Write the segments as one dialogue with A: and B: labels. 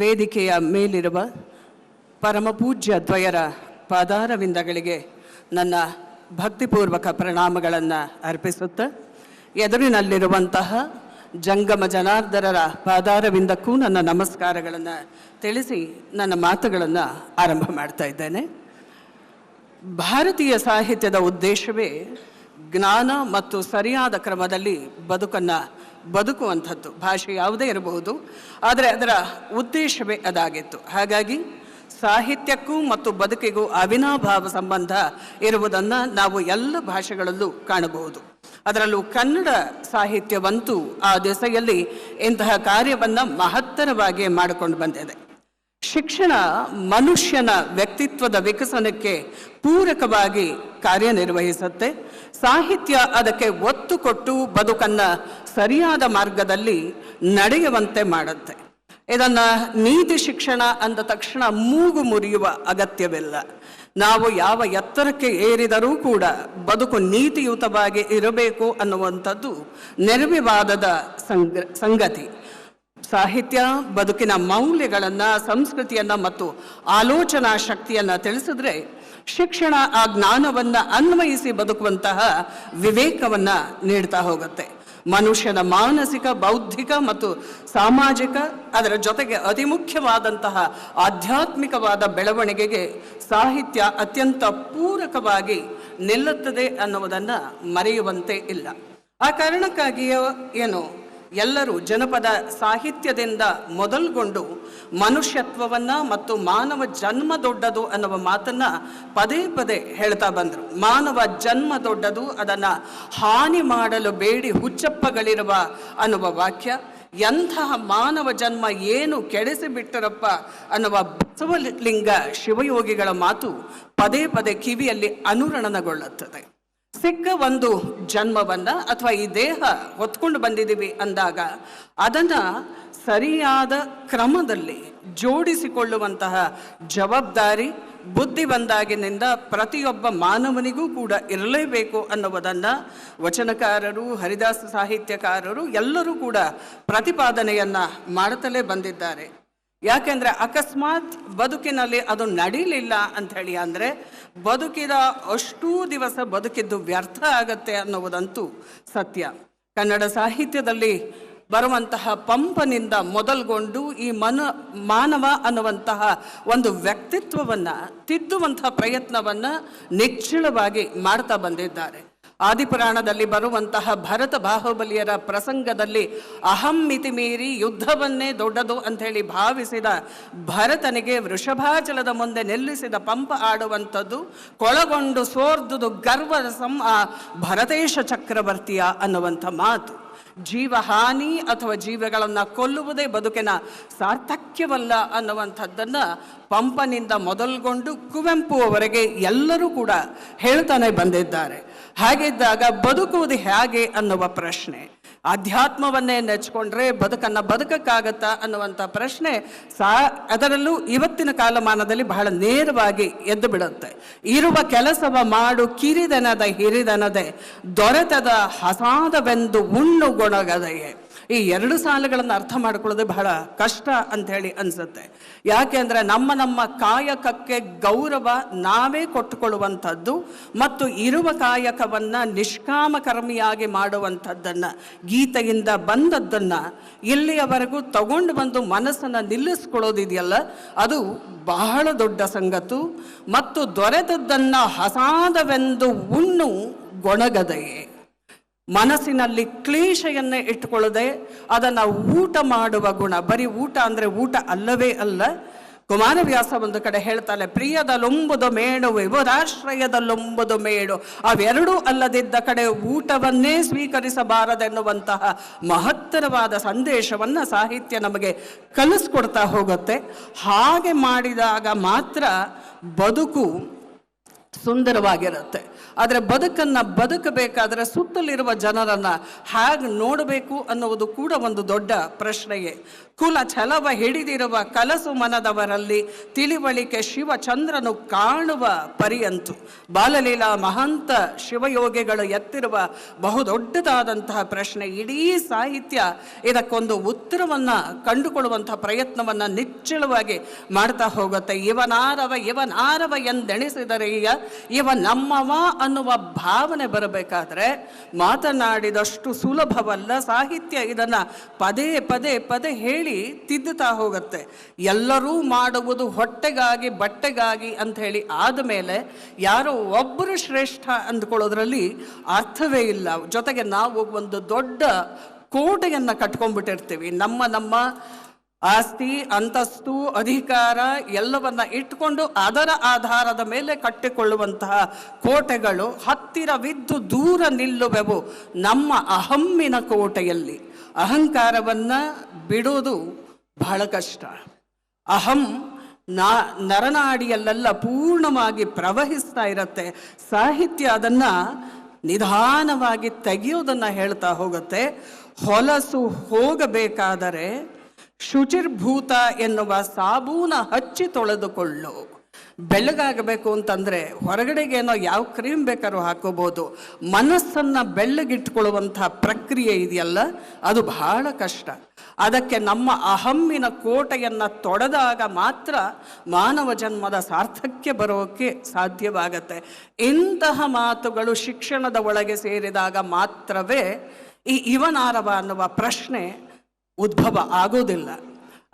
A: ವೇದಿಕೆಯ ಮೇಲಿರುವ ಪರಮಪೂಜ್ಯ ದ್ವಯರ ಪಾದಾರವಿಂದಗಳಿಗೆ ನನ್ನ ಭಕ್ತಿಪೂರ್ವಕ ಪ್ರಣಾಮಗಳನ್ನು ಅರ್ಪಿಸುತ್ತ ಎದುರಿನಲ್ಲಿರುವಂತಹ ಜಂಗಮ ಜನಾರ್ದರರ ಪಾದಾರವಿಂದಕ್ಕೂ ನನ್ನ ನಮಸ್ಕಾರಗಳನ್ನು ತಿಳಿಸಿ ನನ್ನ ಮಾತುಗಳನ್ನು ಆರಂಭ ಮಾಡ್ತಾ ಇದ್ದೇನೆ. ಭಾರತೀಯ ಸಾಹಿತ್ಯದ ಉದ್ದೇಶವೇ ಜ್ಞಾನ ಮತ್ತು ಸರಿಯಾದ ಕ್ರಮದಲ್ಲಿ ಬದುಕನ್ನು ಬದುಕುವಂಥದ್ದು. ಭಾಷೆ ಯಾವುದೇ ಇರಬಹುದು. ಆದರೆ ಅದರ ಉದ್ದೇಶವೇ ಅದಾಗಿತ್ತು. ಹಾಗಾಗಿ ಸಾಹಿತ್ಯಕ್ಕೂ ಮತ್ತು ಬದುಕಿಗೂ ಅವಿನಾಭಾವ ಸಂಬಂಧ ಇರುವುದನ್ನು ನಾವು ಎಲ್ಲ ಭಾಷೆಗಳಲ್ಲೂ ಕಾಣಬಹುದು. ಅದರಲ್ಲೂ ಕನ್ನಡ ಸಾಹಿತ್ಯವಂತೂ ಆ ದಿಸೆಯಲ್ಲಿ ಇಂತಹ ಕಾರ್ಯವನ್ನು ಮಹತ್ತರವಾಗಿ ಮಾಡಿಕೊಂಡು ಬಂದಿದೆ. ಶಿಕ್ಷಣ ಮನುಷ್ಯನ ವ್ಯಕ್ತಿತ್ವದ ವಿಕಸನಕ್ಕೆ ಪೂರಕವಾಗಿ ಕಾರ್ಯನಿರ್ವಹಿಸುತ್ತೆ. ಸಾಹಿತ್ಯ ಅದಕ್ಕೆ ಒತ್ತು ಕೊಟ್ಟು ಬದುಕನ್ನು ಸರಿಯಾದ ಮಾರ್ಗದಲ್ಲಿ ನಡೆಯುವಂತೆ ಮಾಡುತ್ತೆ. ಇದನ್ನು ನೀತಿ ಶಿಕ್ಷಣ ಅಂದ ತಕ್ಷಣ ಮೂಗು ಮುರಿಯುವ ಅಗತ್ಯವಿಲ್ಲ. ನಾವು ಯಾವ ಎತ್ತರಕ್ಕೆ ಏರಿದರೂ ಕೂಡ ಬದುಕು ನೀತಿಯುತವಾಗಿ ಇರಬೇಕು ಅನ್ನುವಂಥದ್ದು ನಿರ್ವಿವಾದದ ಸಂಗ, ಸಂಗತಿ. ಸಾಹಿತ್ಯ ಬದುಕಿನ ಮೌಲ್ಯಗಳನ್ನು, ಸಂಸ್ಕೃತಿಯನ್ನು ಮತ್ತು ಆಲೋಚನಾ ಶಕ್ತಿಯನ್ನು ತಿಳಿಸಿದ್ರೆ ಶಿಕ್ಷಣ ಆ ಜ್ಞಾನವನ್ನು ಅನ್ವಯಿಸಿ ಬದುಕುವಂತಹ ವಿವೇಕವನ್ನು ನೀಡ್ತಾ ಹೋಗುತ್ತೆ. ಮನುಷ್ಯನ ಮಾನಸಿಕ, ಬೌದ್ಧಿಕ ಮತ್ತು ಸಾಮಾಜಿಕ ಅದರ ಜೊತೆಗೆ ಅತಿ ಮುಖ್ಯವಾದಂತಹ ಆಧ್ಯಾತ್ಮಿಕವಾದ ಬೆಳವಣಿಗೆಗೆ ಸಾಹಿತ್ಯ ಅತ್ಯಂತ ಪೂರಕವಾಗಿ ನಿಲ್ಲುತ್ತದೆ ಅನ್ನುವುದನ್ನು ಮರೆಯುವಂತೆ ಇಲ್ಲ. ಆ ಕಾರಣಕ್ಕಾಗಿಯೋ ಏನು ಎಲ್ಲರೂ ಜನಪದ ಸಾಹಿತ್ಯದಿಂದ ಮೊದಲ್ಗೊಂಡು ಮನುಷ್ಯತ್ವವನ್ನು ಮತ್ತು ಮಾನವ ಜನ್ಮ ದೊಡ್ಡದು ಅನ್ನುವ ಮಾತನ್ನು ಪದೇ ಪದೇ ಹೇಳ್ತಾ ಬಂದರು. ಮಾನವ ಜನ್ಮ ದೊಡ್ಡದು, ಅದನ್ನು ಹಾನಿ ಮಾಡಲು ಬೇಡಿ ಹುಚ್ಚಪ್ಪಗಳಿರುವ ಅನ್ನುವ ವಾಕ್ಯ, ಎಂತಹ ಮಾನವ ಜನ್ಮ ಏನು ಕೆಡಿಸಿ ಬಿಟ್ಟರಪ್ಪ ಅನ್ನುವ ಬಸವಲಿಂಗ ಶಿವಯೋಗಿಗಳ ಮಾತು ಪದೇ ಪದೇ ಕಿವಿಯಲ್ಲಿ ಅನುರಣನಗೊಳ್ಳುತ್ತದೆ. ಸಿಕ್ಕ ಒಂದು ಜನ್ಮವನ್ನ ಅಥವಾ ಈ ದೇಹ ಹೊತ್ಕೊಂಡು ಬಂದಿದ್ದೀವಿ ಅಂದಾಗ ಅದನ್ನ ಸರಿಯಾದ ಕ್ರಮದಲ್ಲಿ ಜೋಡಿಸಿಕೊಳ್ಳುವಂತಹ ಜವಾಬ್ದಾರಿ ಬುದ್ಧಿ ಬಂದಾಗಿನಿಂದ ಪ್ರತಿಯೊಬ್ಬ ಮಾನವನಿಗೂ ಕೂಡ ಇರಲೇಬೇಕು ಅನ್ನುವುದನ್ನ ವಚನಕಾರರು, ಹರಿದಾಸ ಸಾಹಿತ್ಯಕಾರರು ಎಲ್ಲರೂ ಕೂಡ ಪ್ರತಿಪಾದನೆಯನ್ನ ಮಾಡುತ್ತಲೇ ಬಂದಿದ್ದಾರೆ. ಯಾಕೆಂದ್ರೆ ಅಕಸ್ಮಾತ್ ಬದುಕಿನಲ್ಲಿ ಅದು ನಡೀಲಿಲ್ಲ ಹೇಳಿ ಅಂದ್ರೆ ಬದುಕಿದ ಅಷ್ಟೂ ದಿವಸ ಬದುಕಿದ್ದು ವ್ಯರ್ಥ ಆಗತ್ತೆ ಅನ್ನುವುದಂತೂ ಸತ್ಯ. ಕನ್ನಡ ಸಾಹಿತ್ಯದಲ್ಲಿ ಬರುವಂತಹ ಪಂಪನಿಂದ ಮೊದಲ್ಗೊಂಡು ಈ ಮನ, ಮಾನವ ಅನ್ನುವಂತಹ ಒಂದು ವ್ಯಕ್ತಿತ್ವವನ್ನು, ತಿದ್ದುವಂತಹ ಪ್ರಯತ್ನವನ್ನು ನಿಚ್ಚಳವಾಗಿ ಮಾಡ್ತಾ ಬಂದಿದ್ದಾರೆ. ಆದಿಪುರಾಣದಲ್ಲಿ ಬರುವಂತಹ ಭರತ ಬಾಹುಬಲಿಯರ ಪ್ರಸಂಗದಲ್ಲಿ ಅಹಂ ಮಿತಿ ಮೀರಿ ಯುದ್ಧವನ್ನೇ ದೊಡ್ಡದು ಅಂಥೇಳಿ ಭಾವಿಸಿದ ಭರತನಿಗೆ ವೃಷಭಾಚಲದ ಮುಂದೆ ನಿಲ್ಲಿಸಿದ ಪಂಪ ಆಡುವಂಥದ್ದು, ಕೊಳಗೊಂಡು ಸೋರ್ದುದು ಗರ್ವದ ಸಂ ಆ ಭರತೇಶ ಚಕ್ರವರ್ತಿಯ ಅನ್ನುವಂಥ ಮಾತು. ಜೀವಹಾನಿ ಅಥವಾ ಜೀವಗಳನ್ನು ಕೊಲ್ಲುವುದೇ ಬದುಕಿನ ಸಾರ್ಥಕ್ಯವಲ್ಲ ಅನ್ನುವಂಥದ್ದನ್ನು ಪಂಪನಿಂದ ಮೊದಲುಗೊಂಡು ಕುವೆಂಪುವವರೆಗೆ ಎಲ್ಲರೂ ಕೂಡ ಹೇಳ್ತಾನೆ ಬಂದಿದ್ದಾರೆ. ಹಾಗಿದ್ದಾಗ ಬದುಕುವುದು ಹೇಗೆ ಅನ್ನುವ ಪ್ರಶ್ನೆ. ಅಧ್ಯಾತ್ಮವನ್ನೇ ನೆಚ್ಕೊಂಡ್ರೆ ಬದುಕನ್ನು ಬದುಕಕ್ಕಾಗತ್ತಾ ಅನ್ನುವಂಥ ಪ್ರಶ್ನೆ ಸಾ ಅದರಲ್ಲೂ ಇವತ್ತಿನ ಕಾಲಮಾನದಲ್ಲಿ ಬಹಳ ನೇರವಾಗಿ ಎದ್ದು ಬಿಡುತ್ತೆ. ಇರುವ ಕೆಲಸವ ಮಾಡು ಕಿರಿದನದ ಹಿರಿದನದೆ, ದೊರೆತದ ಹಸಾದವೆಂದು ಉಣ್ಣು ಗೊಣಗದೆಯೇ ಈ ಎರಡು ಸಾಲುಗಳನ್ನು ಅರ್ಥ ಮಾಡ್ಕೊಳ್ಳೋದು ಬಹಳ ಕಷ್ಟ ಅಂತ ಹೇಳಿ ಅನ್ಸುತ್ತೆ. ಯಾಕೆ ಅಂದರೆ ನಮ್ಮ ನಮ್ಮ ಕಾಯಕಕ್ಕೆ ಗೌರವ ನಾವೇ ಕೊಟ್ಟುಕೊಳ್ಳುವಂಥದ್ದು ಮತ್ತು ಇರುವ ಕಾಯಕವನ್ನು ನಿಷ್ಕಾಮಕರ್ಮಿಯಾಗಿ ಮಾಡುವಂಥದ್ದನ್ನು, ಗೀತೆಯಿಂದ ಬಂದದ್ದನ್ನು ಇಲ್ಲಿಯವರೆಗೂ ತಗೊಂಡು ಬಂದು ಮನಸ್ಸನ್ನು ನಿಲ್ಲಿಸ್ಕೊಳ್ಳೋದಿದೆಯಲ್ಲ, ಅದು ಬಹಳ ದೊಡ್ಡ ಸಂಗತು ಮತ್ತು ದೊರೆತದ್ದನ್ನು ಹಸಾದವೆಂದು ಉಣ್ಣು ಗೊಣಗದೆಯೇ. ಮನಸ್ಸಿನಲ್ಲಿ ಕ್ಲೇಶೆಯನ್ನೇ ಇಟ್ಟುಕೊಳ್ಳದೆ ಅದನ್ನು ಊಟ ಮಾಡುವ ಗುಣ. ಬರೀ ಊಟ ಅಂದರೆ ಊಟ ಅಲ್ಲವೇ ಅಲ್ಲ. ಕುಮಾರವ್ಯಾಸ ಒಂದು ಕಡೆ ಹೇಳ್ತಾನೆ ಪ್ರಿಯದಲ್ಲೊಂಬುದು ಮೇಡು ವಿಭುದಾಶ್ರಯದಲ್ಲೊಂಬುದು ಮೇಡು ಅವೆರಡೂ ಅಲ್ಲದಿದ್ದ ಕಡೆ ಊಟವನ್ನೇ ಸ್ವೀಕರಿಸಬಾರದೆನ್ನುವಂತಹ ಮಹತ್ತರವಾದ ಸಂದೇಶವನ್ನು ಸಾಹಿತ್ಯ ನಮಗೆ ಕಲಿಸ್ಕೊಡ್ತಾ ಹೋಗುತ್ತೆ. ಹಾಗೆ ಮಾಡಿದಾಗ ಮಾತ್ರ ಬದುಕು ಸುಂದರವಾಗಿರುತ್ತೆ. ಆದರೆ ಬದುಕನ್ನು ಬದುಕಬೇಕಾದ್ರೆ ಸುತ್ತಲಿರುವ ಜನರನ್ನು ಹೇಗೆ ನೋಡಬೇಕು ಅನ್ನುವುದು ಕೂಡ ಒಂದು ದೊಡ್ಡ ಪ್ರಶ್ನೆಯೇ. ಕುಲ ಛಲವ ಹಿಡಿದಿರುವ ಕಲಸು ಮನದವರಲ್ಲಿ ತಿಳಿವಳಿಕೆ ಶಿವಚಂದ್ರನು ಕಾಣುವ ಪರಿಯಂತು. ಬಾಲಲೀಲಾ ಮಹಂತ ಶಿವಯೋಗಿಗಳು ಎತ್ತಿರುವ ಬಹುದೊಡ್ಡದಾದಂತಹ ಪ್ರಶ್ನೆ ಇಡೀ ಸಾಹಿತ್ಯ ಇದಕ್ಕೊಂದು ಉತ್ತರವನ್ನು ಕಂಡುಕೊಳ್ಳುವಂತಹ ಪ್ರಯತ್ನವನ್ನು ನಿಚ್ಚಳವಾಗಿ ಮಾಡ್ತಾ ಹೋಗುತ್ತೆ. ಇವನಾರವ ಇವನಾರವ ಎಂದೆಣಿಸಿದರೆ ಇವ ನಮ್ಮವ ಅನ್ನುವ ಭಾವನೆ ಬರಬೇಕಾದ್ರೆ ಮಾತನಾಡಿದಷ್ಟು ಸುಲಭವಲ್ಲ ಸಾಹಿತ್ಯ ಇದನ್ನು ಪದೇ ಪದೇ ಪದೇ ಹೇಳಿ ತಿದ್ದುತ್ತಾ ಹೋಗುತ್ತೆ. ಎಲ್ಲರೂ ಮಾಡುವುದು ಹೊಟ್ಟೆಗಾಗಿ, ಬಟ್ಟೆಗಾಗಿ ಅಂತ ಹೇಳಿ ಆದಮೇಲೆ ಯಾರೋ ಒಬ್ಬರು ಶ್ರೇಷ್ಠ ಅಂದ್ಕೊಳ್ಳೋದ್ರಲ್ಲಿ ಅರ್ಥವೇ ಇಲ್ಲ. ಜೊತೆಗೆ ನಾವು ಒಂದು ದೊಡ್ಡ ಕೋಟೆಯನ್ನು ಕಟ್ಕೊಂಡ್ಬಿಟ್ಟಿರ್ತೀವಿ. ನಮ್ಮ ನಮ್ಮ ಆಸ್ತಿ, ಅಂತಸ್ತು, ಅಧಿಕಾರ ಎಲ್ಲವನ್ನ ಇಟ್ಕೊಂಡು ಅದರ ಆಧಾರದ ಮೇಲೆ ಕಟ್ಟಿಕೊಳ್ಳುವಂತಹ ಕೋಟೆಗಳು ಹತ್ತಿರವಿದ್ದು ದೂರ ನಿಲ್ಲುವೆವು ನಮ್ಮ ಅಹಮ್ಮಿನ ಕೋಟೆಯಲ್ಲಿ. ಅಹಂಕಾರವನ್ನ ಬಿಡೋದು ಬಹಳ ಕಷ್ಟ. ಅಹಂ ನಾ, ನರನಾಡಿಯಲ್ಲೆಲ್ಲ ಪೂರ್ಣವಾಗಿ ಪ್ರವಹಿಸ್ತಾ ಇರತ್ತೆ. ಸಾಹಿತ್ಯ ಅದನ್ನ ನಿಧಾನವಾಗಿ ತೆಗೆಯೋದನ್ನು ಹೇಳ್ತಾ ಹೋಗುತ್ತೆ. ಹೊಲಸು ಹೋಗಬೇಕಾದರೆ ಶುಚಿರ್ಭೂತ ಎನ್ನುವ ಸಾಬೂನ ಹಚ್ಚಿ ತೊಳೆದುಕೊಳ್ಳು. ಬೆಳ್ಳಗಾಗಬೇಕು ಅಂತಂದ್ರೆ ಹೊರಗಡೆಗೇನೋ ಯಾವ ಕ್ರೀಮ್ ಬೇಕಾದ್ರೂ ಹಾಕೋಬೋದು. ಮನಸ್ಸನ್ನು ಬೆಳ್ಳಗಿಟ್ಕೊಳ್ಳುವಂಥ ಪ್ರಕ್ರಿಯೆ ಇದೆಯಲ್ಲ? ಅದು ಬಹಳ ಕಷ್ಟ. ಅದಕ್ಕೆ ನಮ್ಮ ಅಹಮ್ಮಿನ ಕೋಟೆಯನ್ನು ತೊಡೆದಾಗ ಮಾತ್ರ ಮಾನವ ಜನ್ಮದ ಸಾರ್ಥಕ್ಯ ಬರೋಕ್ಕೆ ಸಾಧ್ಯವಾಗತ್ತೆ. ಇಂತಹ ಮಾತುಗಳು ಶಿಕ್ಷಣದ ಒಳಗೆ ಸೇರಿದಾಗ ಮಾತ್ರವೇ ಈ ಇವನಾರವ ಅನ್ನುವ ಪ್ರಶ್ನೆ ಉದ್ಭವ ಆಗೋದಿಲ್ಲ.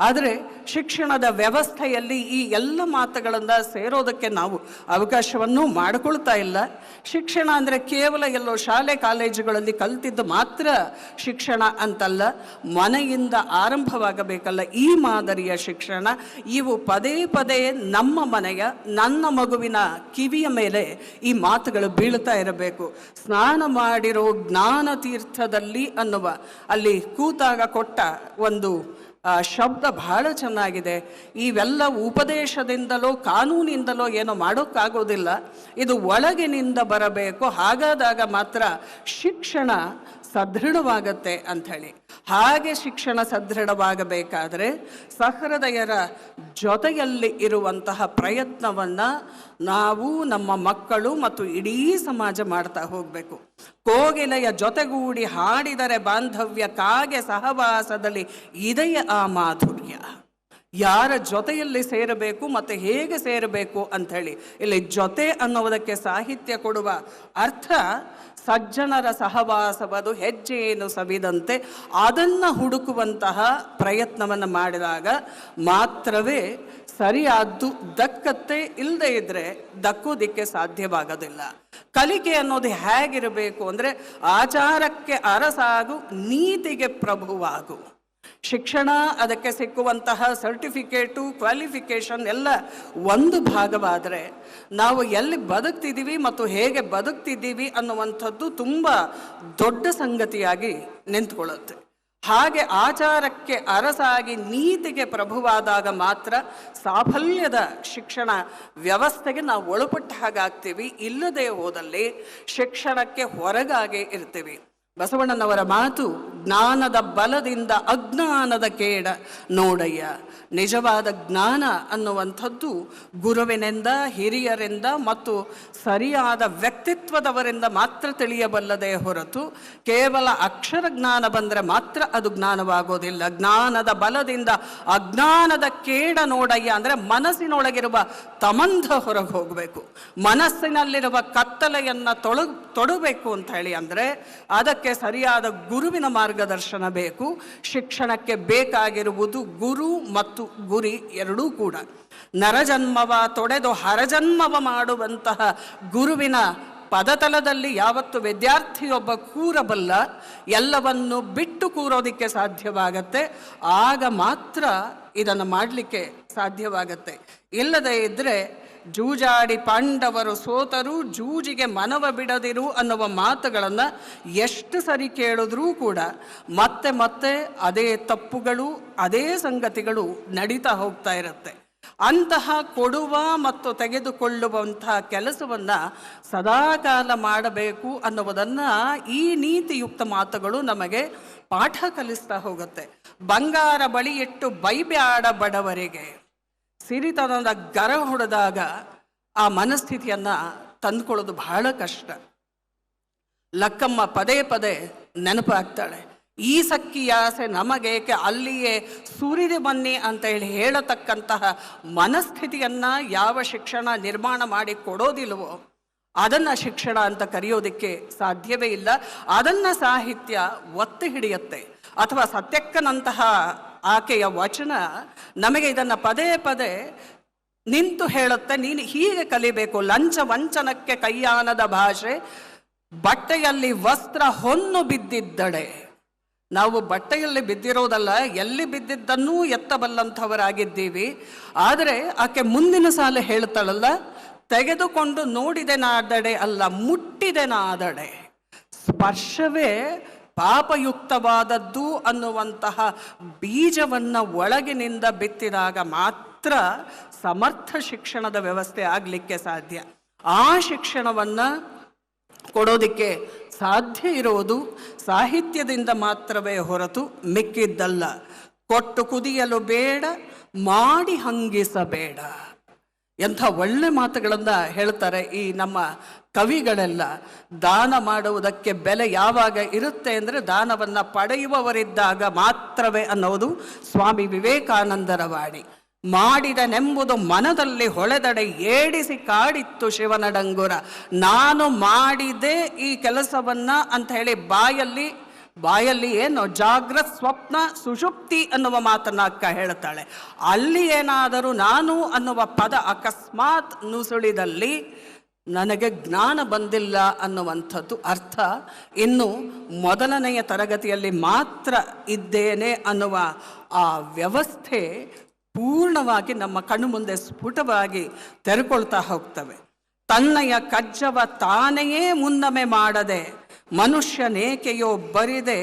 A: ಆದರೆ ಶಿಕ್ಷಣದ ವ್ಯವಸ್ಥೆಯಲ್ಲಿ ಈ ಎಲ್ಲ ಮಾತುಗಳನ್ನು ಸೇರೋದಕ್ಕೆ ನಾವು ಅವಕಾಶವನ್ನು ಮಾಡಿಕೊಳ್ತಾ ಇಲ್ಲ. ಶಿಕ್ಷಣ ಅಂದರೆ ಕೇವಲ ಎಲ್ಲೋ ಶಾಲೆ ಕಾಲೇಜುಗಳಲ್ಲಿ ಕಲ್ತಿದ್ದು ಮಾತ್ರ ಶಿಕ್ಷಣ ಅಂತಲ್ಲ, ಮನೆಯಿಂದ ಆರಂಭವಾಗಬೇಕಲ್ಲ ಈ ಮಾದರಿಯ ಶಿಕ್ಷಣ. ಇವು ಪದೇ ಪದೇ ನಮ್ಮ ಮನೆಯ, ನನ್ನ ಮಗುವಿನ ಕಿವಿಯ ಮೇಲೆ ಈ ಮಾತುಗಳು ಬೀಳ್ತಾ ಇರಬೇಕು. ಸ್ನಾನ ಮಾಡಿರೋ ಜ್ಞಾನ ತೀರ್ಥದಲ್ಲಿ ಅನ್ನುವ, ಅಲ್ಲಿ ಕೂತಾಗ ಕೊಟ್ಟ ಒಂದು ಆ ಶಬ್ದ ಬಹಳ ಚೆನ್ನಾಗಿದೆ. ಇವೆಲ್ಲ ಉಪದೇಶದಿಂದಲೋ ಕಾನೂನಿಂದಲೋ ಏನೋ ಮಾಡೋಕ್ಕಾಗೋದಿಲ್ಲ. ಇದು ಒಳಗಿನಿಂದ ಬರಬೇಕು. ಹಾಗಾದಾಗ ಮಾತ್ರ ಶಿಕ್ಷಣ ಸದೃಢವಾಗತ್ತೆ ಅಂಥೇಳಿ. ಹಾಗೆ ಶಿಕ್ಷಣ ಸದೃಢವಾಗಬೇಕಾದರೆ ಸಹೃದಯರ ಜೊತೆಯಲ್ಲಿ ಇರುವಂತಹ ಪ್ರಯತ್ನವನ್ನ ನಾವು ನಮ್ಮ ಮಕ್ಕಳು ಮತ್ತು ಇಡೀ ಸಮಾಜ ಮಾಡ್ತಾ ಹೋಗಬೇಕು. ಕೋಗಿಲೆಯ ಜೊತೆಗೂಡಿ ಹಾಡಿದರೆ ಬಾಂಧವ್ಯ, ಕಾಗೆ ಸಹವಾಸದಲ್ಲಿ ಇದೆಯ ಆ ಮಾಧುರ್ಯ. ಯಾರ ಜೊತೆಯಲ್ಲಿ ಸೇರಬೇಕು ಮತ್ತು ಹೇಗೆ ಸೇರಬೇಕು ಅಂಥೇಳಿ. ಇಲ್ಲಿ ಜೊತೆ ಅನ್ನೋದಕ್ಕೆ ಸಾಹಿತ್ಯ ಕೊಡುವ ಅರ್ಥ ಸಜ್ಜನರ ಸಹವಾಸವದು ಹೆಜ್ಜೆಯನ್ನು ಸವಿದಂತೆ ಅದನ್ನು ಹುಡುಕುವಂತಹ ಪ್ರಯತ್ನವನ್ನು ಮಾಡಿದಾಗ ಮಾತ್ರವೇ ಸರಿಯಾದ್ದು ದಕ್ಕತ್ತೆ ಇಲ್ಲದೆ ಇದ್ದರೆ ದಕ್ಕೋದಿಕ್ಕೆ ಸಾಧ್ಯವಾಗೋದಿಲ್ಲ. ಕಲಿಕೆ ಅನ್ನೋದು ಹೇಗಿರಬೇಕು ಅಂದರೆ ಆಚಾರಕ್ಕೆ ಅರಸಾಗು, ನೀತಿಗೆ ಪ್ರಭುವಾಗು. ಶಿಕ್ಷಣ ಅದಕ್ಕೆ ಸಿಕ್ಕುವಂತಹ ಸರ್ಟಿಫಿಕೇಟು, ಕ್ವಾಲಿಫಿಕೇಷನ್ ಎಲ್ಲ ಒಂದು ಭಾಗವಾದರೆ ನಾವು ಎಲ್ಲಿ ಬದುಕ್ತಿದ್ದೀವಿ ಮತ್ತು ಹೇಗೆ ಬದುಕ್ತಿದ್ದೀವಿ ಅನ್ನುವಂಥದ್ದು ತುಂಬ ದೊಡ್ಡ ಸಂಗತಿಯಾಗಿ ನಿಂತ್ಕೊಳ್ಳುತ್ತೆ. ಹಾಗೆ ಆಚಾರಕ್ಕೆ ಅರಸಾಗಿ ನೀತಿಗೆ ಪ್ರಭುವಾದಾಗ ಮಾತ್ರ ಸಾಫಲ್ಯದ ಶಿಕ್ಷಣ ವ್ಯವಸ್ಥೆಗೆ ನಾವು ಒಳಪಟ್ಟ ಹಾಗಾಗ್ತೀವಿ. ಇಲ್ಲದೆ ಹೋದಲ್ಲಿ ಶಿಕ್ಷಣಕ್ಕೆ ಹೊರಗಾಗೆ ಇರ್ತೀವಿ. ಬಸವಣ್ಣನವರ ಮಾತು ಜ್ಞಾನದ ಬಲದಿಂದ ಅಜ್ಞಾನದ ಕೇಡ ನೋಡಯ್ಯ. ನಿಜವಾದ ಜ್ಞಾನ ಅನ್ನುವಂಥದ್ದು ಗುರುವಿನಿಂದ, ಹಿರಿಯರಿಂದ ಮತ್ತು ಸರಿಯಾದ ವ್ಯಕ್ತಿತ್ವದವರಿಂದ ಮಾತ್ರ ತಿಳಿಯಬಲ್ಲದೆ ಹೊರತು ಕೇವಲ ಅಕ್ಷರ ಜ್ಞಾನ ಬಂದರೆ ಮಾತ್ರ ಅದು ಜ್ಞಾನವಾಗೋದಿಲ್ಲ. ಜ್ಞಾನದ ಬಲದಿಂದ ಅಜ್ಞಾನದ ಕೇಡ ನೋಡಯ್ಯ ಅಂದರೆ ಮನಸ್ಸಿನೊಳಗಿರುವ ತಮಂಧ ಹೊರಗೆ ಹೋಗಬೇಕು. ಮನಸ್ಸಿನಲ್ಲಿರುವ ಕತ್ತಲೆಯನ್ನು ತೊಳ, ತೊಡಬೇಕು ಅಂತ ಹೇಳಿ ಅಂದರೆ ಅದಕ್ಕೆ ಸರಿಯಾದ ಗುರುವಿನ ಮಾರ್ಗದರ್ಶನ ಬೇಕು. ಶಿಕ್ಷಣಕ್ಕೆ ಬೇಕಾಗಿರುವುದು ಗುರು ಮತ್ತು ಗುರಿ ಎರಡೂ ಕೂಡ. ನರಜನ್ಮವ ತೊಡೆದು ಹರಜನ್ಮವ ಮಾಡುವಂತಹ ಗುರುವಿನ ಪದತಲದಲ್ಲಿ ಯಾವತ್ತು ವಿದ್ಯಾರ್ಥಿಯೊಬ್ಬ ಕೂರಬಲ್ಲ, ಎಲ್ಲವನ್ನು ಬಿಟ್ಟು ಕೂರೋದಿಕ್ಕೆ ಸಾಧ್ಯವಾಗತ್ತೆ. ಆಗ ಮಾತ್ರ ಇದನ್ನು ಮಾಡಲಿಕ್ಕೆ ಸಾಧ್ಯವಾಗತ್ತೆ. ಇಲ್ಲದೇ ಇದ್ದರೆ ಜೂಜಾಡಿ ಪಾಂಡವರು ಸೋತರು ಜೂಜಿಗೆ ಮನವ ಬಿಡದಿರು ಅನ್ನುವ ಮಾತುಗಳನ್ನು ಎಷ್ಟು ಸರಿ ಕೇಳಿದ್ರೂ ಕೂಡ ಮತ್ತೆ ಮತ್ತೆ ಅದೇ ತಪ್ಪುಗಳು, ಅದೇ ಸಂಗತಿಗಳು ನಡೀತಾ ಹೋಗ್ತಾ ಇರುತ್ತೆ. ಅಂತಹ ಕೊಡುವ ಮತ್ತು ತೆಗೆದುಕೊಳ್ಳುವಂತಹ ಕೆಲಸವನ್ನು ಸದಾಕಾಲ ಮಾಡಬೇಕು ಅನ್ನುವುದನ್ನು ಈ ನೀತಿಯುಕ್ತ ಮಾತುಗಳು ನಮಗೆ ಪಾಠ ಕಲಿಸ್ತಾ ಹೋಗುತ್ತೆ. ಬಂಗಾರ ಬಳಿ ಇಟ್ಟು ಬೈಬ್ಯಾಡ ಬಡವರಿಗೆ. ಸಿರಿತನದ ಗರ ಹೊಡೆದಾಗ ಆ ಮನಸ್ಥಿತಿಯನ್ನ ತಂದುಕೊಳ್ಳೋದು ಬಹಳ ಕಷ್ಟ. ಲಕ್ಕಮ್ಮ ಪದೇ ಪದೇ ನೆನಪಾಗ್ತಾಳೆ ಈ ಸಕ್ಕಿಯಾಸೆ ನಮಗೇಕೆ ಅಲ್ಲಿಯೇ ಸುರಿದು ಬನ್ನಿ ಅಂತ ಹೇಳಿ ಹೇಳತಕ್ಕಂತಹ ಮನಸ್ಥಿತಿಯನ್ನ ಯಾವ ಶಿಕ್ಷಣ ನಿರ್ಮಾಣ ಮಾಡಿ ಕೊಡೋದಿಲ್ವೋ ಅದನ್ನ ಶಿಕ್ಷಣ ಅಂತ ಕರೆಯೋದಕ್ಕೆ ಸಾಧ್ಯವೇ ಇಲ್ಲ. ಅದನ್ನ ಸಾಹಿತ್ಯ ಒತ್ತು ಹಿಡಿಯುತ್ತೆ. ಅಥವಾ ಸತ್ಯಕ್ಕನಂತಹ ಆಕೆಯ ವಚನ ನಮಗೆ ಇದನ್ನ ಪದೇ ಪದೇ ನಿಂತು ಹೇಳುತ್ತೆ. ನೀನು ಹೀಗೆ ಕಲಿಬೇಕು. ಲಂಚ ವಂಚನಕ್ಕೆ ಕೈಯಾನದ ಭಾಷೆ, ಬಟ್ಟೆಯಲ್ಲಿ ವಸ್ತ್ರ ಹೊನ್ನು ಬಿದ್ದಿದ್ದಳೆ. ನಾವು ಬಟ್ಟೆಯಲ್ಲಿ ಬಿದ್ದಿರೋದಲ್ಲ, ಎಲ್ಲಿ ಬಿದ್ದಿದ್ದನ್ನೂ ಎತ್ತಬಲ್ಲಂಥವರಾಗಿದ್ದೀವಿ. ಆದರೆ ಆಕೆ ಮುಂದಿನ ಸಾಲ ಹೇಳ್ತಾಳಲ್ಲ, ತೆಗೆದುಕೊಂಡು ನೋಡಿದೆನಾದಡೆ ಅಲ್ಲ, ಮುಟ್ಟಿದೆನಾದಡೆ. ಸ್ಪರ್ಶವೇ ಪಾಪಯುಕ್ತವಾದದ್ದು ಅನ್ನುವಂತಹ ಬೀಜವನ್ನು ಒಳಗಿನಿಂದ ಬಿತ್ತಿದಾಗ ಮಾತ್ರ ಸಮರ್ಥ ಶಿಕ್ಷಣದ ವ್ಯವಸ್ಥೆ ಆಗಲಿಕ್ಕೆ ಸಾಧ್ಯ. ಆ ಶಿಕ್ಷಣವನ್ನು ಕೊಡೋದಕ್ಕೆ ಸಾಧ್ಯ ಇರೋದು ಸಾಹಿತ್ಯದಿಂದ ಮಾತ್ರವೇ ಹೊರತು ಮಿಕ್ಕಿದ್ದಲ್ಲ. ಕೊಟ್ಟು ಕುದಿಯಲು ಬೇಡ, ಮಾಡಿ ಹಂಗಿಸಬೇಡ. ಎಂಥ ಒಳ್ಳೆ ಮಾತುಗಳನ್ನು ಹೇಳ್ತಾರೆ ಈ ನಮ್ಮ ಕವಿಗಳೆಲ್ಲ. ದಾನ ಮಾಡುವುದಕ್ಕೆ ಬೆಲೆ ಯಾವಾಗ ಇರುತ್ತೆ ಅಂದರೆ ದಾನವನ್ನು ಪಡೆಯುವವರಿದ್ದಾಗ ಮಾತ್ರವೇ ಅನ್ನೋದು ಸ್ವಾಮಿ ವಿವೇಕಾನಂದರ ವಾಣಿ. ಮಾಡಿದನೆಂಬುದು ಮನದಲ್ಲಿ ಹೊಳೆದಡೆ ಏಡಿಸಿ ಕಾಡಿತ್ತು ಶಿವನಡಂಗುರ ನಾನು ಮಾಡಿದೆ ಈ ಕೆಲಸವನ್ನ ಅಂತ ಹೇಳಿ ಬಾಯಲ್ಲಿ ಬಾಯಲ್ಲಿ ಏನು? ಜಾಗ್ರ ಸ್ವಪ್ನ ಸುಷುಪ್ತಿ ಅನ್ನುವ ಮಾತನ್ನ ಅಕ್ಕ ಹೇಳ್ತಾಳೆ. ಅಲ್ಲಿ ಏನಾದರೂ ನಾನು ಅನ್ನುವ ಪದ ಅಕಸ್ಮಾತ್ ನುಸುಳಿದಲ್ಲಿ ನನಗೆ ಜ್ಞಾನ ಬಂದಿಲ್ಲ ಅನ್ನುವಂಥದ್ದು ಅರ್ಥ. ಇನ್ನು ಮೊದಲನೆಯ ತರಗತಿಯಲ್ಲಿ ಮಾತ್ರ ಇದ್ದೇನೆ ಅನ್ನುವ ಆ ವ್ಯವಸ್ಥೆ ಪೂರ್ಣವಾಗಿ ನಮ್ಮ ಕಣ್ಣು ಮುಂದೆ ಸ್ಫುಟವಾಗಿ ತೆರೆಕೊಳ್ತಾ ಹೋಗ್ತವೆ. ತನ್ನಯ ಕಜ್ಜವ ತಾನೆಯೇ ಮುನ್ನಮೆ ಮಾಡದೆ ಮನುಷ್ಯನೇಕೆಯೋ ಬರಿದೆ,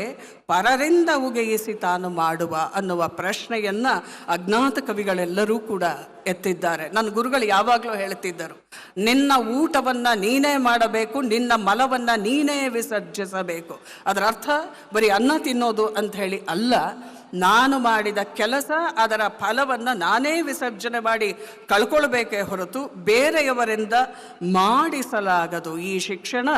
A: ಪರರಿಂದ ಉಗಯಿಸಿ ತಾನು ಮಾಡುವ ಅನ್ನುವ ಪ್ರಶ್ನೆಯನ್ನ ಅಜ್ಞಾತ ಕವಿಗಳೆಲ್ಲರೂ ಕೂಡ ಎತ್ತಿದ್ದಾರೆ. ನನ್ನ ಗುರುಗಳು ಯಾವಾಗಲೂ ಹೇಳ್ತಿದ್ದರು ನಿನ್ನ ಊಟವನ್ನ ನೀನೇ ಮಾಡಬೇಕು, ನಿನ್ನ ಮಲವನ್ನ ನೀನೇ ವಿಸರ್ಜಿಸಬೇಕು. ಅದರ ಅರ್ಥ, ಬರೀ ಅನ್ನ ತಿನ್ನೋದು ಅಂತ ಹೇಳಿ ಅಲ್ಲ ನಾನು ಮಾಡಿದ ಕೆಲಸ, ಅದರ ಫಲವನ್ನು ನಾನೇ ವಿಸರ್ಜನೆ ಮಾಡಿ ಕಳ್ಕೊಳ್ಬೇಕೇ ಹೊರತು ಬೇರೆಯವರಿಂದ ಮಾಡಿಸಲಾಗದು. ಈ ಶಿಕ್ಷಣ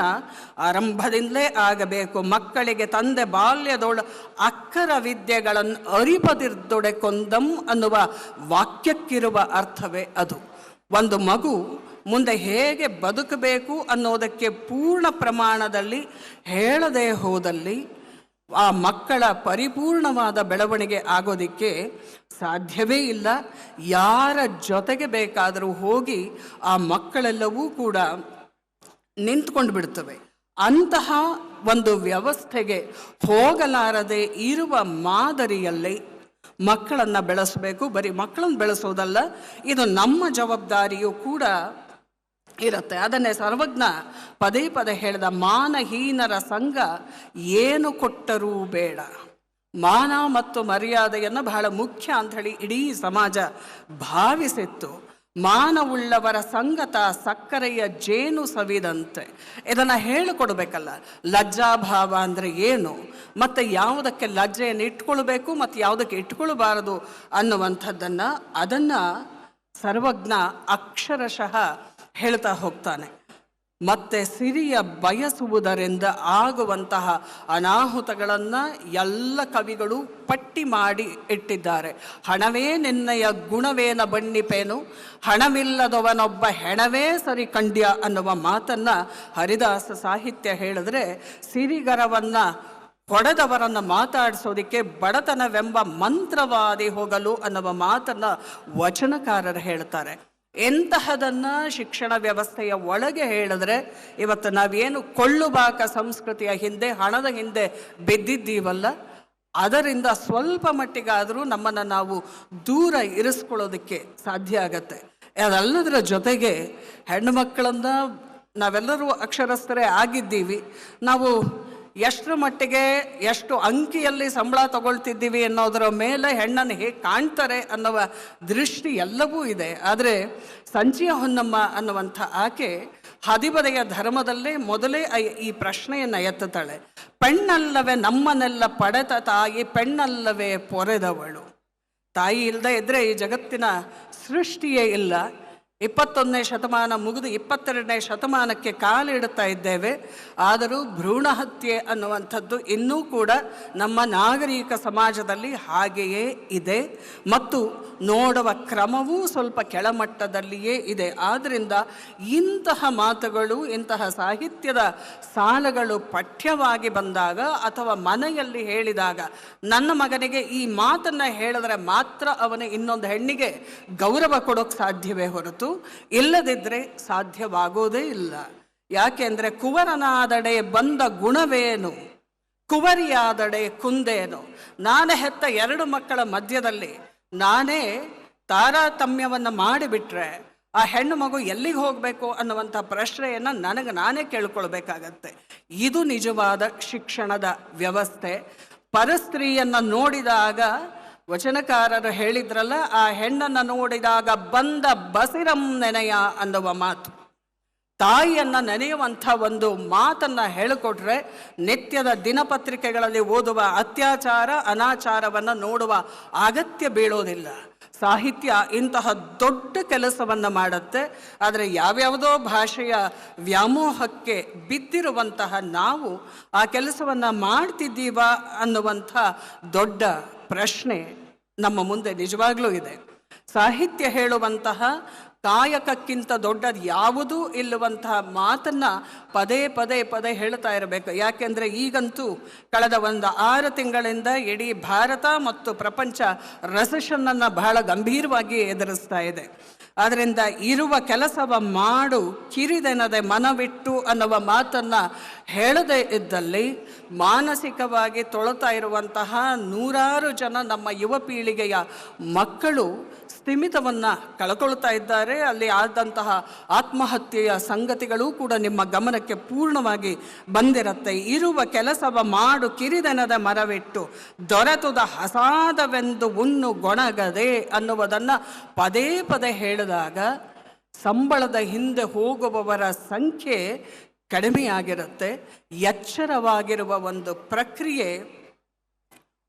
A: ಆರಂಭದಿಂದಲೇ ಆಗಬೇಕು. ಮಕ್ಕಳಿಗೆ ತಂದೆ ಬಾಲ್ಯದೊಳ ಅಕ್ಕರ ವಿದ್ಯೆಗಳನ್ನು ಅರಿಪದಿರ್ದೊಡೆ ಕೊಂದಂ ಅನ್ನುವ ವಾಕ್ಯಕ್ಕಿರುವ ಅರ್ಥವೇ ಅದು. ಒಂದು ಮಗು ಮುಂದೆ ಹೇಗೆ ಬದುಕಬೇಕು ಅನ್ನೋದಕ್ಕೆ ಪೂರ್ಣ ಪ್ರಮಾಣದಲ್ಲಿ ಹೇಳದೆ ಹೋದಲ್ಲಿ ಆ ಮಕ್ಕಳ ಪರಿಪೂರ್ಣವಾದ ಬೆಳವಣಿಗೆ ಆಗೋದಿಕ್ಕೆ ಸಾಧ್ಯವೇ ಇಲ್ಲ. ಯಾರ ಜೊತೆಗೆ ಬೇಕಾದರೂ ಹೋಗಿ ಆ ಮಕ್ಕಳೆಲ್ಲವೂ ಕೂಡ ನಿಂತ್ಕೊಂಡು ಬಿಡ್ತವೆ. ಅಂತಹ ಒಂದು ವ್ಯವಸ್ಥೆಗೆ ಹೋಗಲಾರದೆ ಇರುವ ಮಾದರಿಯಲ್ಲಿ ಮಕ್ಕಳನ್ನು ಬೆಳೆಸಬೇಕು. ಬರೀ ಮಕ್ಕಳನ್ನು ಬೆಳೆಸೋದಲ್ಲ, ಇದು ನಮ್ಮ ಜವಾಬ್ದಾರಿಯೂ ಕೂಡ ಇರುತ್ತೆ. ಅದನ್ನೇ ಸರ್ವಜ್ಞ ಪದೇ ಪದೇ ಹೇಳಿದ, ಮಾನಹೀನರ ಸಂಘ ಏನು ಕೊಟ್ಟರೂ ಬೇಡ. ಮಾನ ಮತ್ತು ಮರ್ಯಾದೆಯನ್ನು ಬಹಳ ಮುಖ್ಯ ಅಂಥೇಳಿ ಇಡೀ ಸಮಾಜ ಭಾವಿಸಿತ್ತು. ಮಾನವುಳ್ಳವರ ಸಂಗತ ಸಕ್ಕರೆಯ ಜೇನು ಸವಿದಂತೆ. ಇದನ್ನು ಹೇಳಿಕೊಡ್ಬೇಕಲ್ಲ. ಲಜ್ಜಾಭಾವ ಅಂದರೆ ಏನು? ಮತ್ತು ಯಾವುದಕ್ಕೆ ಲಜ್ಜೆಯನ್ನು ಇಟ್ಕೊಳ್ಬೇಕು ಮತ್ತು ಯಾವುದಕ್ಕೆ ಇಟ್ಕೊಳ್ಬಾರದು ಅನ್ನುವಂಥದ್ದನ್ನು ಅದನ್ನು ಸರ್ವಜ್ಞ ಅಕ್ಷರಶಃ ಹೇಳ್ತಾ ಹೋಗ್ತಾನೆ. ಮತ್ತೆ ಸಿರಿಯ ಬಯಸುವುದರಿಂದ ಆಗುವಂತಹ ಅನಾಹುತಗಳನ್ನು ಎಲ್ಲ ಕವಿಗಳು ಪಟ್ಟಿ ಮಾಡಿ ಇಟ್ಟಿದ್ದಾರೆ. ಹಣವೇ ನಿನ್ನಯ ಗುಣವೇನ ಬಣ್ಣಿಪೇನು? ಹಣವಿಲ್ಲದವನೊಬ್ಬ ಹೆಣವೇ ಸರಿ ಕಂಡ್ಯ ಅನ್ನುವ ಮಾತನ್ನ ಹರಿದಾಸ ಸಾಹಿತ್ಯ ಹೇಳಿದ್ರೆ ಸಿರಿಗರವನ್ನ ಹೊಡೆದವರನ್ನು ಮಾತಾಡಿಸೋದಕ್ಕೆ ಬಡತನವೆಂಬ ಮಂತ್ರವಾದಿ ಹೋಗಲು ಅನ್ನುವ ಮಾತನ್ನ ವಚನಕಾರರು ಹೇಳ್ತಾರೆ. ಎಂತಹದನ್ನ ಶಿಕ್ಷಣ ವ್ಯವಸ್ಥೆಯ ಒಳಗೆ ಹೇಳಿದ್ರೆ ಇವತ್ತು ನಾವೇನು ಕೊಳ್ಳುಬಾಕ ಸಂಸ್ಕೃತಿಯ ಹಿಂದೆ, ಹಣದ ಹಿಂದೆ ಬಿದ್ದಿದ್ದೀವಲ್ಲ, ಅದರಿಂದ ಸ್ವಲ್ಪ ಮಟ್ಟಿಗಾದರೂ ನಮ್ಮನ್ನು ನಾವು ದೂರ ಇರಿಸ್ಕೊಳ್ಳೋದಕ್ಕೆ ಸಾಧ್ಯ ಆಗತ್ತೆ. ಅದಲ್ಲದರ ಜೊತೆಗೆ ಹೆಣ್ಣು ಮಕ್ಕಳನ್ನು ನಾವೆಲ್ಲರೂ ಅಕ್ಷರಸ್ಥರೇ ಆಗಿದ್ದೀವಿ. ನಾವು ಎಷ್ಟರ ಮಟ್ಟಿಗೆ ಎಷ್ಟು ಅಂಕಿಯಲ್ಲಿ ಸಂಬಳ ತಗೊಳ್ತಿದ್ದೀವಿ ಅನ್ನೋದರ ಮೇಲೆ ಹೆಣ್ಣನ್ನು ಹೇಗೆ ಕಾಣ್ತಾರೆ ಅನ್ನುವ ದೃಷ್ಟಿ ಎಲ್ಲವೂ ಇದೆ. ಆದರೆ ಸಂಚಿಯ ಹೊನ್ನಮ್ಮ ಅನ್ನುವಂಥ ಆಕೆ ಹದಿಬದೆಯ ಧರ್ಮದಲ್ಲೇ ಮೊದಲೇ ಈ ಪ್ರಶ್ನೆಯನ್ನು ಎತ್ತುತ್ತಾಳೆ. ಪೆಣ್ಣಲ್ಲವೇ ನಮ್ಮನ್ನೆಲ್ಲ ಪಡೆದ ತಾಯಿ, ಪೆಣ್ಣಲ್ಲವೇ ಪೊರೆದವಳು. ತಾಯಿ ಇಲ್ಲದೆ ಇದ್ದರೆ ಈ ಜಗತ್ತಿನ ಸೃಷ್ಟಿಯೇ ಇಲ್ಲ. ಇಪ್ಪತ್ತೊಂದನೇ ಶತಮಾನ ಮುಗಿದು ಇಪ್ಪತ್ತೆರಡನೇ ಶತಮಾನಕ್ಕೆ ಕಾಲಿಡುತ್ತಾ ಇದ್ದೇವೆ. ಆದರೂ ಭ್ರೂಣ ಹತ್ಯೆ ಅನ್ನುವಂಥದ್ದು ಇನ್ನೂ ಕೂಡ ನಮ್ಮ ನಾಗರಿಕ ಸಮಾಜದಲ್ಲಿ ಹಾಗೆಯೇ ಇದೆ. ಮತ್ತು ನೋಡುವ ಕ್ರಮವೂ ಸ್ವಲ್ಪ ಕೆಳಮಟ್ಟದಲ್ಲಿಯೇ ಇದೆ. ಆದ್ದರಿಂದ ಇಂತಹ ಮಾತುಗಳು, ಇಂತಹ ಸಾಹಿತ್ಯದ ಸಾಲಗಳು ಪಠ್ಯವಾಗಿ ಬಂದಾಗ ಅಥವಾ ಮನೆಯಲ್ಲಿ ಹೇಳಿದಾಗ ನನ್ನ ಮಗನಿಗೆ ಈ ಮಾತನ್ನು ಹೇಳಿದ್ರೆ ಮಾತ್ರ ಅವನು ಇನ್ನೊಂದು ಹೆಣ್ಣಿಗೆ ಗೌರವ ಕೊಡೋಕ್ಕೆ ಸಾಧ್ಯವೇ ಹೊರತು ಇಲ್ಲದಿದ್ದರೆ ಸಾಧ್ಯವಾಗೋದೇ ಇಲ್ಲ. ಯಾಕೆಂದರೆ ಕುವರನಾದಡೆ ಬಂದ ಗುಣವೇನು? ಕುವರಿಯಾದಡೆ ಕುಂದೇನು? ನಾನೇ ಹೆತ್ತ ಎರಡು ಮಕ್ಕಳ ಮಧ್ಯದಲ್ಲಿ ನಾನೇ ತಾರತಮ್ಯವನ್ನು ಮಾಡಿಬಿಟ್ರೆ ಆ ಹೆಣ್ಣು ಮಗು ಎಲ್ಲಿಗೆ ಹೋಗಬೇಕು ಅನ್ನುವಂಥ ಪ್ರಶ್ನೆಯನ್ನು ನನಗೆ ನಾನೇ ಕೇಳ್ಕೊಳ್ಬೇಕಾಗತ್ತೆ. ಇದು ನಿಜವಾದ ಶಿಕ್ಷಣದ ವ್ಯವಸ್ಥೆ. ಪರಸ್ತ್ರೀಯನ್ನು ನೋಡಿದಾಗ ವಚನಕಾರರು ಹೇಳಿದ್ರಲ್ಲ, ಆ ಹೆಣ್ಣನ್ನು ನೋಡಿದಾಗ ಬಂದ ಬಸಿರಂ ನೆನೆಯ ಅನ್ನುವ ಮಾತು. ತಾಯಿಯನ್ನು ನೆನೆಯುವಂಥ ಒಂದು ಮಾತನ್ನ ಹೇಳಿಕೊಟ್ರೆ ನಿತ್ಯದ ದಿನಪತ್ರಿಕೆಗಳಲ್ಲಿ ಓದುವ ಅತ್ಯಾಚಾರ, ಅನಾಚಾರವನ್ನು ನೋಡುವ ಅಗತ್ಯ ಬೀಳೋದಿಲ್ಲ. ಸಾಹಿತ್ಯ ಇಂತಹ ದೊಡ್ಡ ಕೆಲಸವನ್ನು ಮಾಡುತ್ತೆ, ಆದರೆ ಯಾವ್ಯಾವುದೋ ಭಾಷೆಯ ವ್ಯಾಮೋಹಕ್ಕೆ ಬಿದ್ದಿರುವಂತಹ ನಾವು ಆ ಕೆಲಸವನ್ನು ಮಾಡ್ತಿದ್ದೀವ ಅನ್ನುವಂಥ ದೊಡ್ಡ ಪ್ರಶ್ನೆ ನಮ್ಮ ಮುಂದೆ ನಿಜವಾಗ್ಲೂ ಇದೆ. ಸಾಹಿತ್ಯ ಹೇಳುವಂತಹ ಕಾಯಕಕ್ಕಿಂತ ದೊಡ್ಡದು ಯಾವುದೂ ಇಲ್ಲುವಂತಹ ಮಾತನ್ನ ಪದೇ ಪದೇ ಪದೇ ಹೇಳ್ತಾ ಇರಬೇಕು. ಯಾಕೆಂದರೆ ಈಗಂತೂ ಕಳೆದ ಒಂದು ಆರು ತಿಂಗಳಿಂದ ಇಡೀ ಭಾರತ ಮತ್ತು ಪ್ರಪಂಚ ರೆಸೆಷನ್ನನ್ನು ಬಹಳ ಗಂಭೀರವಾಗಿ ಎದುರಿಸ್ತಾ ಇದೆ. ಆದ್ದರಿಂದ ಇರುವ ಕೆಲಸವ ಮಾಡು, ಕಿರಿದೆನದೆ ಮನವಿಟ್ಟು ಅನ್ನುವ ಮಾತನ್ನು ಹೇಳದೇ ಇದ್ದಲ್ಲಿ ಮಾನಸಿಕವಾಗಿ ತೊಳತಾ ಇರುವಂತಹ ನೂರಾರು ಜನ ನಮ್ಮ ಯುವ ಪೀಳಿಗೆಯ ಮಕ್ಕಳು ಸ್ಥಿಮಿತವನ್ನು ಕಳ್ಕೊಳ್ತಾ ಇದ್ದಾರೆ. ಅಲ್ಲಿ ಆದಂತಹ ಆತ್ಮಹತ್ಯೆಯ ಸಂಗತಿಗಳು ಕೂಡ ನಿಮ್ಮ ಗಮನಕ್ಕೆ ಪೂರ್ಣವಾಗಿ ಬಂದಿರುತ್ತೆ. ಇರುವ ಕೆಲಸವ ಮಾಡು ಕಿರಿದನದ ಮರವಿಟ್ಟು ದೊರೆತುದ ಹಸಾದವೆಂದು ಉಣ್ಣು ಗೊಣಗದೆ ಅನ್ನುವುದನ್ನು ಪದೇ ಪದೇ ಹೇಳಿದಾಗ ಸಂಬಳದ ಹಿಂದೆ ಹೋಗುವವರ ಸಂಖ್ಯೆ ಕಡಿಮೆಯಾಗಿರುತ್ತೆ. ಎಚ್ಚರವಾಗಿರುವ ಒಂದು ಪ್ರಕ್ರಿಯೆ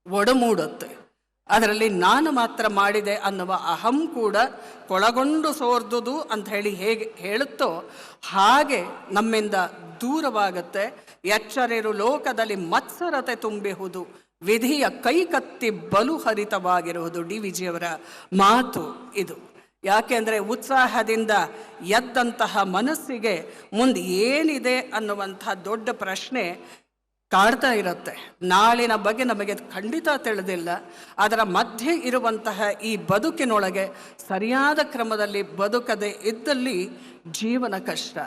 A: ಒಡಮೂಡುತ್ತೆ. ಅದರಲ್ಲಿ ನಾನು ಮಾತ್ರ ಮಾಡಿದೆ ಅನ್ನುವ ಅಹಂ ಕೂಡ ಕೊಳಗೊಂಡು ಸೋರ್ದುದು ಅಂತ ಹೇಳಿ ಹೇಗೆ ಹೇಳುತ್ತೋ ಹಾಗೆ ನಮ್ಮಿಂದ ದೂರವಾಗುತ್ತೆ. ಎಚ್ಚರಿರು ಲೋಕದಲ್ಲಿ ಮತ್ಸರತೆ ತುಂಬಿಹುದು, ವಿಧಿಯ ಕೈಕತ್ತಿ ಬಲು ಹರಿತವಾಗಿರುವುದು ಡಿ ವಿಜಿಯವರ ಮಾತು ಇದು. ಯಾಕೆಂದರೆ ಉತ್ಸಾಹದಿಂದ ಎದ್ದಂತಹ ಮನಸ್ಸಿಗೆ ಮುಂದೆ ಏನಿದೆ ಅನ್ನುವಂಥ ದೊಡ್ಡ ಪ್ರಶ್ನೆ ಕಾಡ್ತಾ ಇರುತ್ತೆ. ನಾಳಿನ ಬಗ್ಗೆ ನಮಗೆ ಖಂಡಿತ ತಿಳಿದಿಲ್ಲ. ಅದರ ಮಧ್ಯೆ ಇರುವಂತಹ ಈ ಬದುಕಿನೊಳಗೆ ಸರಿಯಾದ ಕ್ರಮದಲ್ಲಿ ಬದುಕದೇ ಇದ್ದಲ್ಲಿ ಜೀವನ ಕಷ್ಟ.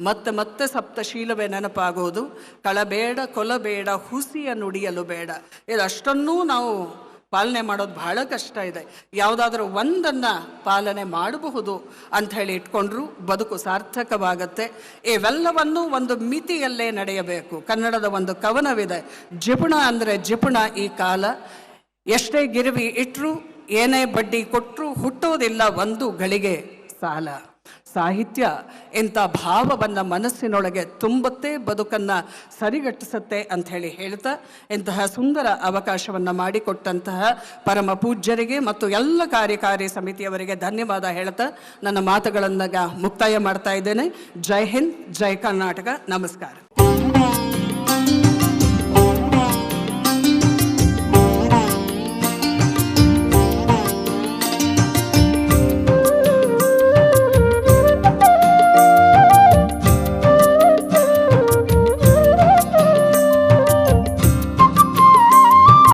A: ಮತ್ತೆ ಮತ್ತೆ ಸಪ್ತಶೀಲವೇ ನೆನಪಾಗೋದು. ಕಳಬೇಡ, ಕೊಲಬೇಡ, ಹುಸಿಯ ನುಡಿಯಲು ಬೇಡ. ಇದಷ್ಟನ್ನೂ ನಾವು ಪಾಲನೆ ಮಾಡೋದು ಬಹಳ ಕಷ್ಟ ಇದೆ. ಯಾವುದಾದ್ರೂ ಒಂದನ್ನು ಪಾಲನೆ ಮಾಡಬಹುದು ಅಂತ ಹೇಳಿ ಇಟ್ಕೊಂಡ್ರು ಬದುಕು ಸಾರ್ಥಕವಾಗತ್ತೆ. ಇವೆಲ್ಲವನ್ನೂ ಒಂದು ಮಿತಿಯಲ್ಲೇ ನಡೆಯಬೇಕು. ಕನ್ನಡದ ಒಂದು ಕವನವಿದೆ. ಜಿಪುಣ ಅಂದರೆ ಜಿಪುಣ ಈ ಕಾಲ. ಎಷ್ಟೇ ಗಿರವಿ ಇಟ್ಟರು ಏನೇ ಬಡ್ಡಿ ಕೊಟ್ಟರು ಹುಟ್ಟೋದಿಲ್ಲ ಒಂದು ಗಳಿಗೆ ಸಾಲ. ಸಾಹಿತ್ಯ ಇಂಥ ಭಾವವನ್ನು ಮನಸ್ಸಿನೊಳಗೆ ತುಂಬುತ್ತೆ, ಬದುಕನ್ನು ಸರಿಗಟ್ಟಿಸುತ್ತೆ ಅಂತ ಹೇಳಿ ಹೇಳ್ತಾ ಇಂತಹ ಸುಂದರ ಅವಕಾಶವನ್ನು ಮಾಡಿಕೊಟ್ಟಂತಹ ಪರಮ ಪೂಜ್ಯರಿಗೆ ಮತ್ತು ಎಲ್ಲ ಕಾರ್ಯಕಾರಿ ಸಮಿತಿಯವರಿಗೆ ಧನ್ಯವಾದ ಹೇಳ್ತಾ ನನ್ನ ಮಾತುಗಳನ್ನು ಮುಕ್ತಾಯ ಮಾಡ್ತಾ ಇದ್ದೇನೆ. ಜೈ ಹಿಂದ್, ಜೈ ಕರ್ನಾಟಕ. ನಮಸ್ಕಾರ.